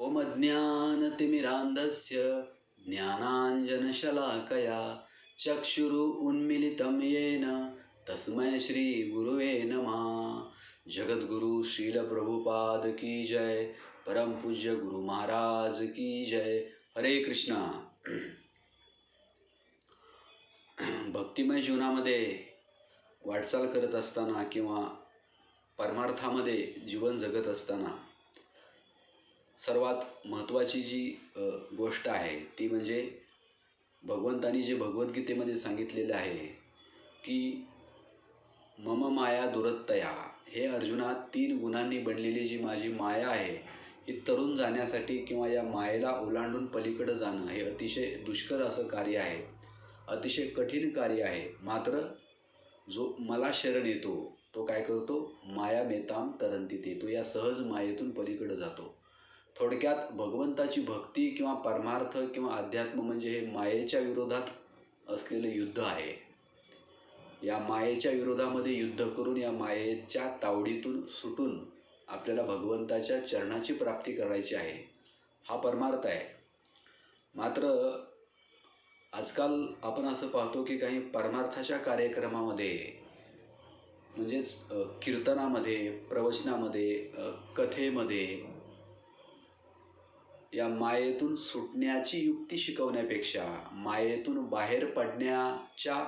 ॐ ज्ञानतिमिरान्धस्य ज्ञानाञ्जनशलाकया चक्षुरु उन्मिलितं येन तस्मै श्रीगुरुवे नमः। जगद्गुरु श्रीलप्रभुपाद की जय। परमपूज्य गुरु महाराज की जय। हरे कृष्णा। भक्तिमय जीवनामध्ये वाटचाल करत असताना किंवा परमार्थामध्ये जीवन जगत असताना सर्वात महत्त्वाची जी गोष्ट आहे ती म्हणजे भगवंतानी जे भगवद्गीतेमध्ये सांगितलेलं आहे की मम माया दुरत्तया हे अर्जुना तीन गुणांनी बनलेली जी माझी माया आहे ही तरुण जाण्यासाठी किंवा या मायेला ओलांडून पलीकडं जाणं हे अतिशय दुष्कर असं कार्य आहे अतिशय कठीण कार्य आहे. मात्र जो मला शरण येतो तो काय करतो? माया मेताम तरंतीत तो या सहज मायेतून पलीकडं जातो. थोडक्यात भगवंताची भक्ती किंवा परमार्थ किंवा अध्यात्म म्हणजे हे मायेच्या विरोधात असलेलं युद्ध आहे. या मायेच्या विरोधामध्ये युद्ध करून या मायेच्या तावडीतून सुटून आपल्याला भगवंताच्या चरणाची प्राप्ती करायची आहे. हा परमार्थ आहे. मात्र आजकाल आपण असं पाहतो की काही परमार्थाच्या कार्यक्रमामध्ये म्हणजेच कीर्तनामध्ये प्रवचनामध्ये कथेमध्ये या मायेतून सुटण्याची युक्ती शिकवण्यापेक्षा मायेतून बाहेर पडण्याच्या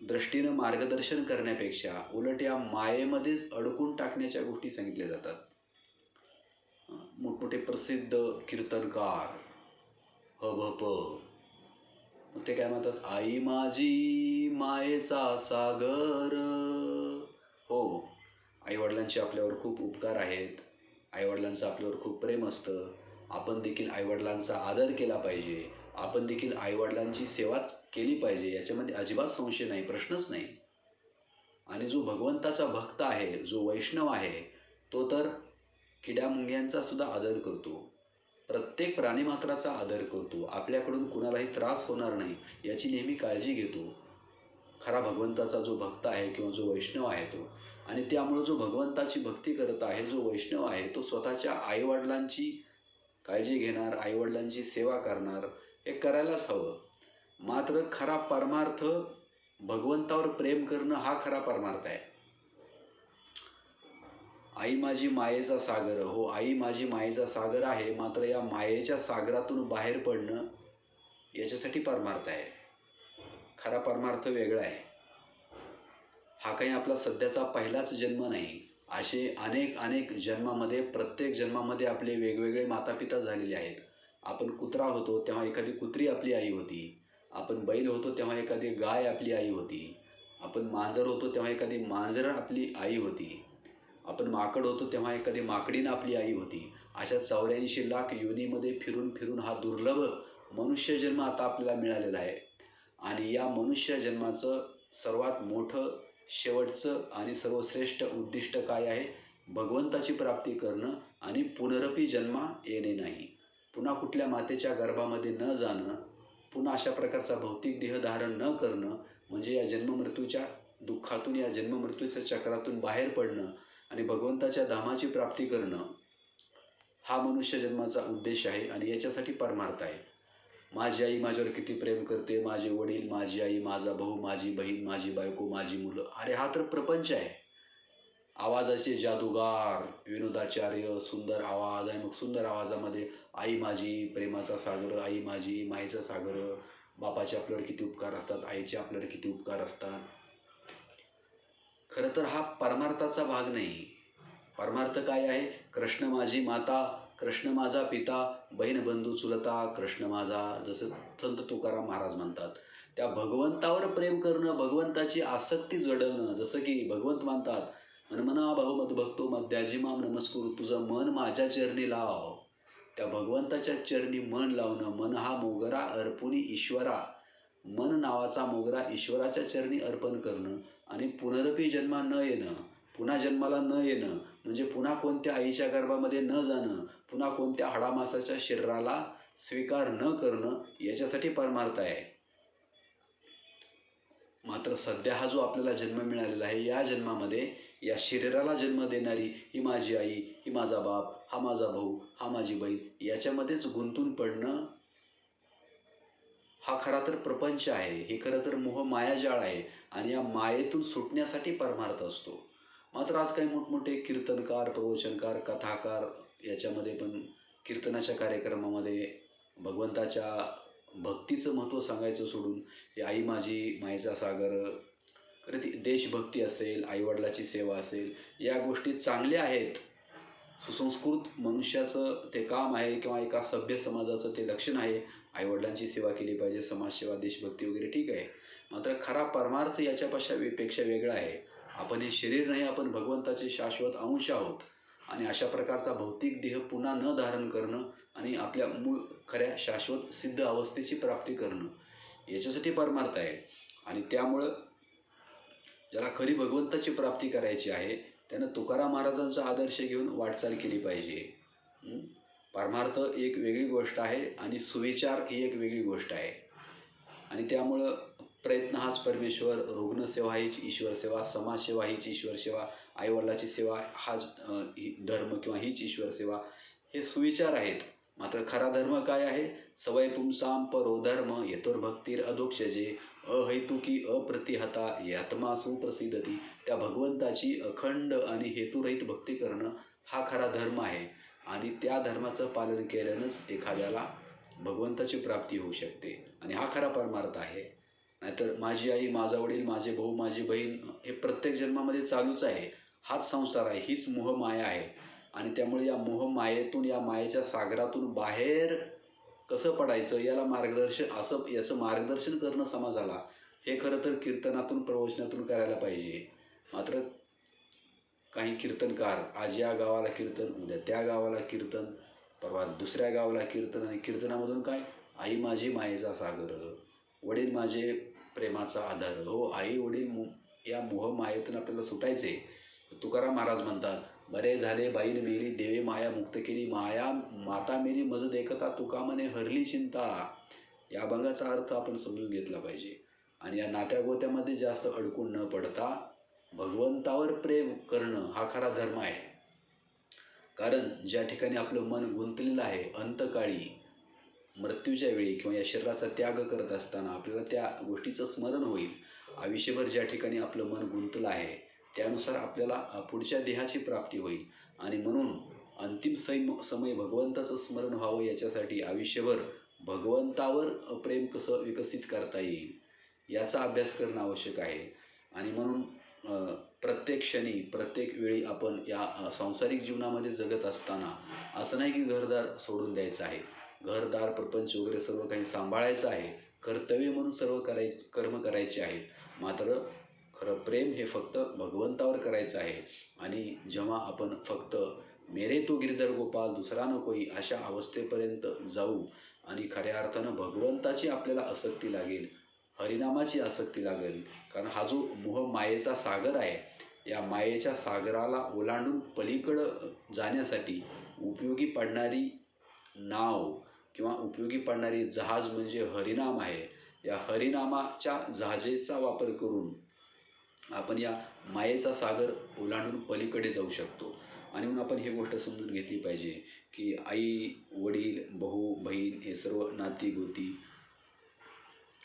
दृष्टीनं मार्गदर्शन करण्यापेक्षा उलट या मायेमध्येच अडकून टाकण्याच्या गोष्टी सांगितल्या जातात. मोठमोठे प्रसिद्ध कीर्तनकार हभप मग ते काय म्हणतात? आई माझी मायेचा सागर. हो आईवडिलांचे आपल्यावर खूप उपकार आहेत. आईवडिलांचं आपल्यावर खूप प्रेम असतं. आपण देखील आईवडिलांचा आदर केला पाहिजे. आपण देखील आईवडिलांची सेवाच केली पाहिजे. याच्यामध्ये अजिबात संशय नाही प्रश्नच नाही. आणि जो भगवंताचा भक्त आहे जो वैष्णव आहे तो तर किड्यामुंग्यांचा सुद्धा आदर करतो. प्रत्येक प्राणीमात्राचा आदर करतो. आपल्याकडून कुणालाही त्रास होणार नाही याची नेहमी काळजी घेतो. खरा भगवंताचा जो भक्त आहे किंवा जो वैष्णव आहे तो. आणि त्यामुळं जो भगवंताची भक्ती करत आहे जो वैष्णव आहे तो स्वतःच्या आईवडिलांची काळजी घेणार आईवडिलांची सेवा करणार हे करायलाच हवं. मात्र खरा परमार्थ भगवंतावर प्रेम करणं हा खरा परमार्थ आहे. आई माझी मायेचा सागर हो आई माझी मायेचा सागर आहे मात्र या मायेच्या सागरातून बाहेर पडणं याच्यासाठी परमार्थ आहे. खरा परमार्थ वेगळा आहे. हा काही आपला सध्याचा पहिलाच जन्म नाही. असे अनेक अनेक जन्मामध्ये प्रत्येक जन्मामध्ये आपले वेगवेगळे मातापिता झालेले आहेत. आपण कुत्रा होतो तेव्हा एखादी कुत्री आपली आई होती. आपण बैल होतो तेव्हा एखादी गाय आपली आई होती. आपण मांजर होतो तेव्हा एखादी मांजर आपली आई होती. आपण माकड होतो तेव्हा एखादी माकडीनं आपली आई होती. अशा चौऱ्याऐंशी लाख युनीमध्ये फिरून फिरून हा दुर्लभ मनुष्यजन्म आता आपल्याला मिळालेला आहे. आणि या मनुष्य जन्माचं सर्वात मोठं शेवटचं आणि सर्वश्रेष्ठ उद्दिष्ट काय आहे? भगवंताची प्राप्ती करणं आणि पुनरपी जन्मा येणे नाही. पुन्हा कुठल्या मातेच्या गर्भामध्ये न जाणं पुन्हा अशा प्रकारचा भौतिक देह धारण न करणं म्हणजे या जन्ममृत्यूच्या दुःखातून या जन्ममृत्यूच्या चक्रातून बाहेर पडणं आणि भगवंताच्या धामाची प्राप्ती करणं हा मनुष्य जन्माचा उद्देश आहे आणि याच्यासाठी परमार्थ आहे. माझी आई माझ्यावर किती प्रेम करते माझे वडील माझी आई माझा भाऊ माझी बहीण माझी बायको माझी मुलं. अरे हा तर प्रपंच आहे. आवाजाचे जादूगार विनोदाचार्य सुंदर आवाज आहे. मग सुंदर आवाजामध्ये आई माझी प्रेमाचा सागर आई माझी माईचा सागर बापाचे आपल्यावर किती उपकार असतात आईचे आपल्यावर किती उपकार असतात. खरं तर हा परमार्थाचा भाग नाही. परमार्थ काय आहे? कृष्ण माझी माता कृष्ण माझा पिता बहीण बंधू चुलता कृष्ण माझा जसं संत तुकाराम महाराज म्हणतात. त्या भगवंतावर प्रेम करणं भगवंताची आसक्ती जडवणं जसं की भगवंत मानतात मनमना बहुमत भक्तो मध्याजिमाम नमस्कुर तुझं मन माझ्या चरणी लाव. त्या भगवंताच्या चरणी मन लावणं मन हा मोगरा अर्पुणी ईश्वरा. मन नावाचा मोगरा ईश्वराच्या चरणी अर्पण करणं आणि पुनरपी जन्मा न येणं. पुन्हा जन्माला न येणं म्हणजे पुन्हा कोणत्या आईच्या गर्भामध्ये न जाणं पुन्हा कोणत्या हाडामासाच्या शरीराला स्वीकार न करणं याच्यासाठी परमार्थ आहे. मात्र सध्या हा जो आपल्याला जन्म मिळालेला आहे या जन्मामध्ये या शरीराला जन्म देणारी ही माझी आई ही माझा बाप हा माझा भाऊ हा माझी बहीण याच्यामध्येच गुंतून पडणं हा खरा तर प्रपंच आहे. हे खरं तर मोह मायाजाळ आहे आणि या मायेतून सुटण्यासाठी परमार्थ असतो. मात्र आज काही मोठमोठे कीर्तनकार प्रवचनकार कथाकार याच्यामध्ये पण कीर्तनाच्या कार्यक्रमामध्ये भगवंताच्या भक्तीचं महत्त्व सांगायचं सोडून हे आई माझी मायचा सागर खरं ती देशभक्ती असेल आईवडिलाची सेवा असेल या गोष्टी चांगल्या आहेत. सुसंस्कृत मनुष्याचं ते काम आहे किंवा एका सभ्य समाजाचं ते लक्षण आहे. आईवडिलांची सेवा केली पाहिजे समाजसेवा देशभक्ती वगैरे ठीक आहे. मात्र खरा परमार्थ याच्यापेक्षा वे- पेक्षा वेगळा आहे. आपण हे शरीर नाही आपण भगवंताचे शाश्वत अंश आहोत. आणि अशा प्रकारचा भौतिक देह पुन्हा न धारण करणं आणि आपल्या मूळ खऱ्या शाश्वत सिद्ध अवस्थेची प्राप्ती करणं याच्यासाठी परमार्थ आहे. आणि त्यामुळं ज्याला खरी भगवंताची प्राप्ती करायची आहे त्यानं तुकाराम महाराजांचा आदर्श घेऊन वाटचाल केली पाहिजे. परमार्थ एक वेगळी गोष्ट आहे आणि सुविचार ही एक वेगळी गोष्ट आहे. आणि त्यामुळं प्रयत्न हाच परमेश्वर रुग्णसेवा हीच ईश्वर सेवा समाजसेवा हीच ईश्वर सेवा आईवडिलाची सेवा हाच धर्म किंवा हीच ईश्वर सेवा. हे सुविचार आहेत. मात्र खरा धर्म काय आहे? सवय पुंसाम परो धर्म यतोर अधोक्षजे अहैतुकी अप्रतिहता यात्मा सुप्रसिद्धती त्या भगवंताची अखंड आणि हेतुरहित भक्ती करणं हा खरा धर्म आहे. आणि त्या धर्माचं पालन केल्यानंच एखाद्याला भगवंताची प्राप्ती होऊ शकते. आणि हा खरा परमार्थ आहे. नाहीतर माझी आई माझा वडील माझे भाऊ माझी बहीण हे प्रत्येक जन्मामध्ये चालूच आहे. हाच संसार आहे. हीच मोहमाया आहे. आणि त्यामुळे या मोहमायेतून या मायेच्या सागरातून बाहेर कसं पडायचं याला मार्गदर्शन असं याचं मार्गदर्शन करणं समाजाला हे खरं तर कीर्तनातून प्रवचनातून करायला पाहिजे. मात्र काही कीर्तनकार आज या गावाला कीर्तन उद्या त्या गावाला कीर्तन परवा दुसऱ्या गावाला कीर्तन आणि कीर्तनामधून काय? आई माझी मायेचा सागर वडील माझे प्रेमाचा आधार हो आई वडील या मोहमायेतून आपल्याला सुटायचे. तुकाराम महाराज म्हणतात बरे झाले बाईल मेली देवे माया मुक्त केली. माया माता मेली मज देखता तुकामने हरली चिंता. या अभंगाचा अर्थ आपण समजून घेतला पाहिजे. आणि या नात्या गोत्यामध्ये जास्त अडकून न पडता भगवंतावर प्रेम करणं हा खरा धर्म आहे. कारण ज्या ठिकाणी आपलं मन गुंतलेलं आहे अंतकाळी मृत्यूच्या वेळी किंवा या शरीराचा त्याग करत असताना आपल्याला त्या गोष्टीचं स्मरण होईल. आयुष्यभर ज्या ठिकाणी आपलं मन गुंतलं आहे त्यानुसार आपल्याला पुढच्या देहाची प्राप्ती होईल. आणि म्हणून अंतिम सैम समय भगवंताचं स्मरण व्हावं याच्यासाठी आयुष्यभर भगवंतावर प्रेम कसं विकसित करता येईल याचा अभ्यास करणं आवश्यक आहे. आणि म्हणून प्रत्येक क्षणी प्रत्येक वेळी आपण या सांसारिक जीवनामध्ये जगत असताना असं नाही की घरदार सोडून द्यायचं आहे. घरदार प्रपंच वगैरे सर्व काही सांभाळायचं आहे. कर्तव्य म्हणून सर्व कराय कर्म करायचे आहेत. मात्र खरं प्रेम हे फक्त भगवंतावर करायचं आहे. आणि जेव्हा आपण फक्त मेरे तो गिरधर गोपाल दुसरा नकोई अशा अवस्थेपर्यंत जाऊ आणि खऱ्या अर्थानं भगवंताची आपल्याला आसक्ती लागेल हरिनामाची आसक्ती लागेल कारण हा जो मोह मायेचा सागर आहे या मायेच्या सागराला ओलांडून पलीकडं जाण्यासाठी उपयोगी पडणारी नाव किंवा उपयोगी पडणारी जहाज म्हणजे हरिनाम आहे. या हरिनामाच्या जहाजेचा वापर करून आपण या मायेचा सागर ओलांडून पलीकडे जाऊ शकतो. आणि म्हणून आपण ही गोष्ट समजून घेतली पाहिजे की आई वडील भाऊ बहीण हे सर्व नाती गोती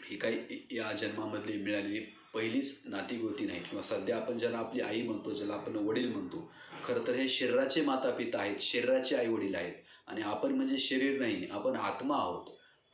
ही काही या जन्मामधली मिळालेली पहिलीच नातीगोती नाहीत नाही. किंवा सध्या आपण ज्याला आपली आई म्हणतो ज्याला आपण वडील म्हणतो खरं तर हे शरीराचे माता पिता आहेत शरीराचे आई वडील आहेत. आणि आपण म्हणजे शरीर नाही आपण आत्मा आहोत.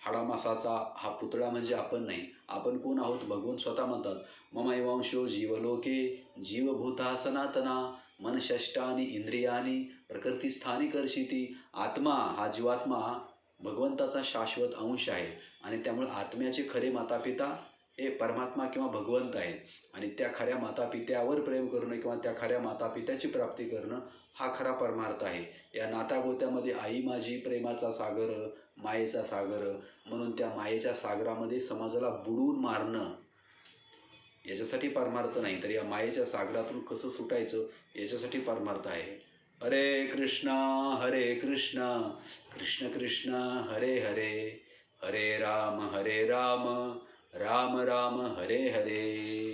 हाडामासाचा हा पुतळा म्हणजे आपण नाही. आपण कोण आहोत? भगवंत स्वतः म्हणतात ममैवांशो जीवलोके जीवभूता सनातना मनषष्टानी इंद्रियानी प्रकृतीस्थानी कर्षिती. आत्मा हा जीवात्मा भगवंताचा शाश्वत अंश आहे. आणि त्यामुळे आत्म्याचे खरे मातापिता हे परमात्मा किंवा भगवंत आहेत. आणि त्या खऱ्या मातापित्यावर प्रेम करणं किंवा त्या खऱ्या मातापित्याची प्राप्ती करणं हा खरा परमार्थ आहे. या नातागोत्यामध्ये आई माझी प्रेमाचा सागर मायेचा सागर. म्हणून त्या मायेच्या सागरामध्ये समाजाला बुडून मारणं याच्यासाठी परमार्थ नाही. तर या मायेच्या सागरातून कसं सुटायचं याच्यासाठी परमार्थ आहे. हरे कृष्णा हरे कृष्णा. कृष्ण कृष्ण हरे हरे. हरे राम हरे राम. राम राम हरे हरे.